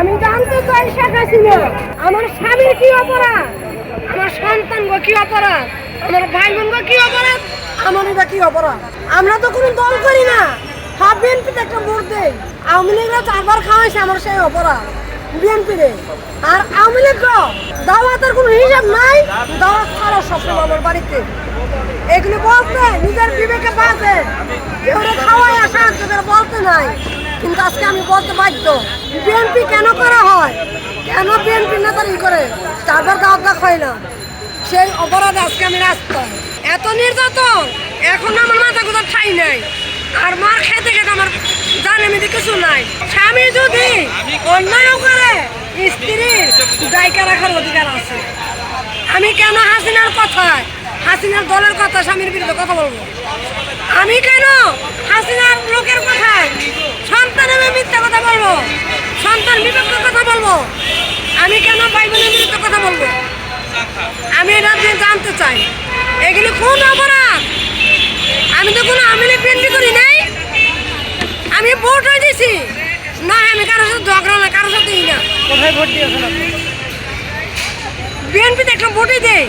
আমি জানতে চাই শেখ হাসিনা। আমার স্বামীর কি অপরাধ? আমার সন্তান কি অপরাধ? আমার ভাই বোন কি অপরাধ? আমার এটা কি অপরাধ? আমরা তো কোনো দল করি না। সব বিএনপিতে একটা ভোট দেই। আওয়ামী লীগরা চারবার খাওয়াইছে আমার সেই অপরাধ। বিএনপি রে আর আওয়ামী লীগ দাওয়াতের কোনো হিসাব নাই। দাওয়াত ছাড়া সবসময় আমার বাড়িতে। এগুলো বলতে নিজের বিবেকে বাজে কেউ খাওয়াই করে বলতে নাই। কিন্তু আজকে আমি বলতে বাধ্য বিএনপি কেন করা হয়? কেন বিএনপি নেতারি করে? চারবার দাওয়াত না খাই না। সেই অপরাধ আজকে আমি রাস্তায় এত নির্যাতন, এখন আমার মাথা কোথাও ঠাই নাই। আর মার খেতে খেতে আমার জানে আমি কিছু নাই। স্বামী যদি অন্যায় করে স্ত্রীর দায়িকা রাখার অধিকার আছে। আমি কেন হাসিনার কথায়, হাসিনার দলের কথা স্বামীর বিরুদ্ধে কথা বলব? আমি কেন হাসিনার লোকের কথায় সন্তানের মিথ্যা কথা বলব সন্তান বিপক্ষে কথা বলব। আমি কেন ভাই বোনের বিরুদ্ধে কথা বলব? আমি এটা জানতে চাই। এগুলি কোন অপরাধ? আমি তো কোনো আমিলে বিএনপি করি নাই। আমি ভোট হয়ে দিছি না আমি কারোর সাথে ঝগড়া না কারোর সাথে না। কোথায় ভোট দিয়েছেন বিএনপিতে একটা ভোটই দেই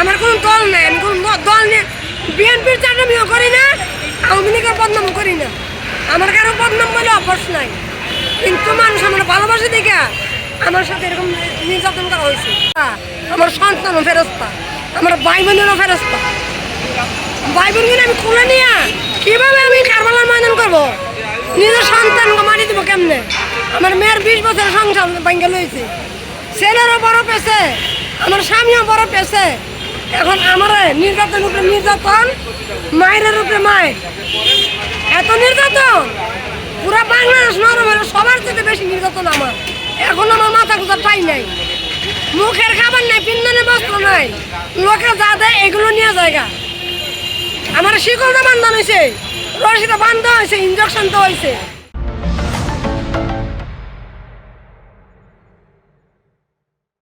আমার কোনো দল নাই আমি কোনো দল নেই। বিএনপির চাকরিও করি না আওয়ামী লীগের বদনাম করি না। আমার কারও বদনাম বলে অভ্যাস নাই। কিন্তু মানুষ আমার ভালোবাসে দেখে আমার সাথে এরকম নির্যাতন করা হয়েছে। আমার সন্তানও ফেরস্তা, আমার ভাই বোনেরও ফেরস্তা। ভাই বোনগুলো আমি খুলে নিয়ে কীভাবে আমি কারবালার ময়দান করব? নিজের সন্তানকে মারি দেবো কেমনে? আমার মেয়ের বিশ বছরের সংসার ভাঙ্গে লইছে। ছেলেরও বড় পেছে, আমার স্বামীও বড় পেছে। এখন আমার নির্যাতন উপরে নির্যাতন, মায়ের উপরে মায়ের। এত নির্যাতন! পুরা বাংলাদেশ নরম হলে, সবার থেকে বেশি নির্যাতন আমার। এখন আমার মাথা কোথাও পাই নাই। মুখের খাবার নাই পিন্দনের বস্ত্র নাই। লোকে যা দেয়, এগুলো নিয়ে জায়গা আমার শিকলটা বান্ধন হয়েছে রশিটা বান্ধা হয়েছে ইঞ্জেকশন তো হয়েছে